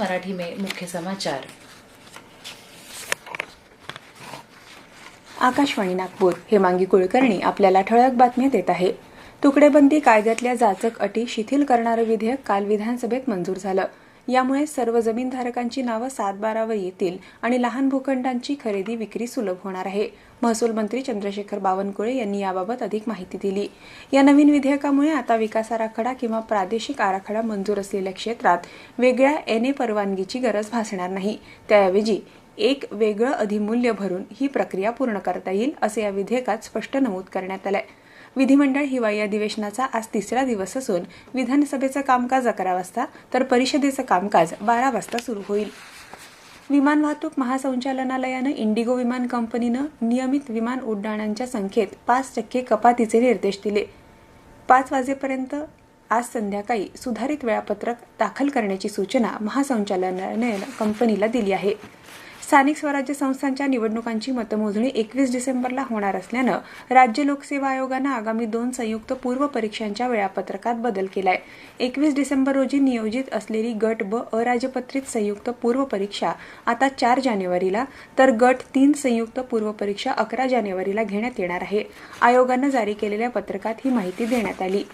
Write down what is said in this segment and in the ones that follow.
मराठी में मुख्य समाचार. आकाशवाणी नागपूर हेमांगी कुलकर्णी आपल्याला ठळक बातम्या देत आहे. तुकडेबंदी कायद्यातल्या जाचक अटी शिथिल करणारं विधेयक काल विधानसभेत मंजूर झालं. यामुळे सर्व जमीनधारकांची नावं सातबारावर येतील आणि लहान भूखंडांची खरेदी विक्री सुलभ होणार आहे. महसूल मंत्री चंद्रशेखर बावनकुळे यांनी याबाबत अधिक माहिती दिली. या नवीन विधेयकामुळे आता विकास आराखडा किंवा प्रादेशिक आराखडा मंजूर असलेल्या क्षेत्रात वेगळ्या एन ए परवानगीची गरज भासणार नाही. त्याऐवजी एक वेगळं अधिमूल्य भरून ही प्रक्रिया पूर्ण करता येईल असे या विधेयकात स्पष्ट नमूद करण्यात आलं आहे विधिमंडळ हिवाळी अधिवेशनाचा आज तिसरा दिवस असून विधानसभेचं कामकाज अकरा वाजता तर परिषदेचं कामकाज बारा वाजता सुरू होईल. विमान वाहतूक महासंचालनालयानं इंडिगो विमान कंपनीनं नियमित विमान उड्डाणांच्या संख्येत पाच टक्के कपातीचे निर्देश दिले. पाच वाजेपर्यंत आज संध्याकाळी सुधारित वेळापत्रक दाखल करण्याची सूचना महासंचालनालयानं कंपनीला दिली आहे. स्थानिक स्वराज्य संस्थांच्या निवडणुकांची मतमोजणी एकवीस डिसेंबरला होणार असल्यानं राज्य लोकसेवा आयोगानं आगामी दोन संयुक्त पूर्व परीक्षांच्या वेळापत्रकात बदल केलाय. एकवीस डिसेंबर रोजी नियोजित असलेली गट ब अराजपत्रित संयुक्त पूर्व परीक्षा आता चार जानेवारीला तर गट तीन संयुक्त पूर्व परीक्षा अकरा जानेवारीला घेण्यात येणार आहे. आयोगानं जारी केलेल्या पत्रकात ही माहिती देण्यात आली.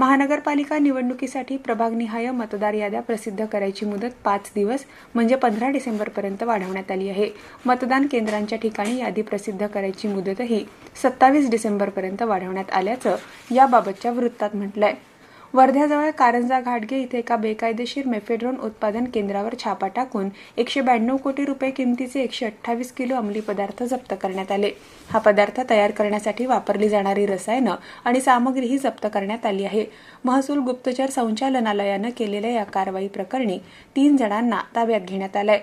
महानगरपालिका निवडणुकीसाठी प्रभागनिहाय मतदार याद्या प्रसिद्ध करायची मुदत पाच दिवस म्हणजे पंधरा डिसेंबरपर्यंत वाढवण्यात आली आहे. मतदान केंद्रांच्या ठिकाणी यादी प्रसिद्ध करायची मुदतही सत्तावीस डिसेंबरपर्यंत वाढवण्यात आल्याचं याबाबतच्या वृत्तात म्हटलंय. वर्ध्याजवळ कारंजा घाटगे इथे एका बेकायदेशीर मेफेड्रोन उत्पादन केंद्रावर छापा टाकून एकशे ब्याण्णव कोटी रुपये किमतीचे एकशे अठ्ठावीस किलो अंमली पदार्थ जप्त करण्यात आले. हा पदार्थ तयार करण्यासाठी वापरली जाणारी रसायनं आणि सामग्रीही जप्त करण्यात आली आहे. महसूल गुप्तचर संचालनालयानं केलेल्या या कारवाई प्रकरणी तीन जणांना ताब्यात घेण्यात आलंय.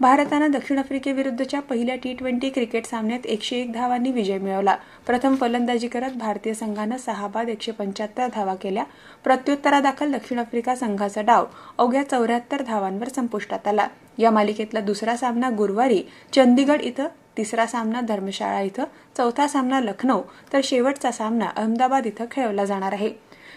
भारतानं दक्षिण आफ्रिकेविरुद्धच्या पहिल्या टी ट्वेंटी क्रिकेट सामन्यात एकशे एक धावांनी विजय मिळवला. प्रथम फलंदाजी करत भारतीय संघानं सहा बाद एकशे पंच्याहत्तर धावा केल्या. प्रत्युत्तरादाखल दक्षिण आफ्रिका संघाचा डाव अवघ्या चौऱ्याहत्तर धावांवर संपुष्टात आला. या मालिकेतला दुसरा सामना गुरुवारी चंदीगड इथं तिसरा सामना धर्मशाळा इथं चौथा सामना लखनौ तर शेवटचा सामना अहमदाबाद इथं खेळवला जाणार आहे.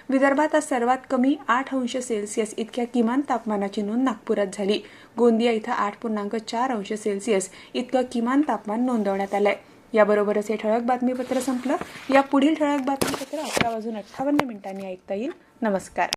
विदर्भात आज सर्वात कमी आठ अंश सेल्सिअस इतक्या किमान तापमानाची नोंद नागपुरात झाली. गोंदिया इथं आठ पूर्णांक चार अंश सेल्सिअस इतकं किमान तापमान नोंदवण्यात आलंय. याबरोबरच हे ठळक बातमीपत्र संपलं. या पुढील ठळक बातमीपत्र अकरा वाजून अठ्ठावन्न मिनिटांनी ऐकता येईल. नमस्कार.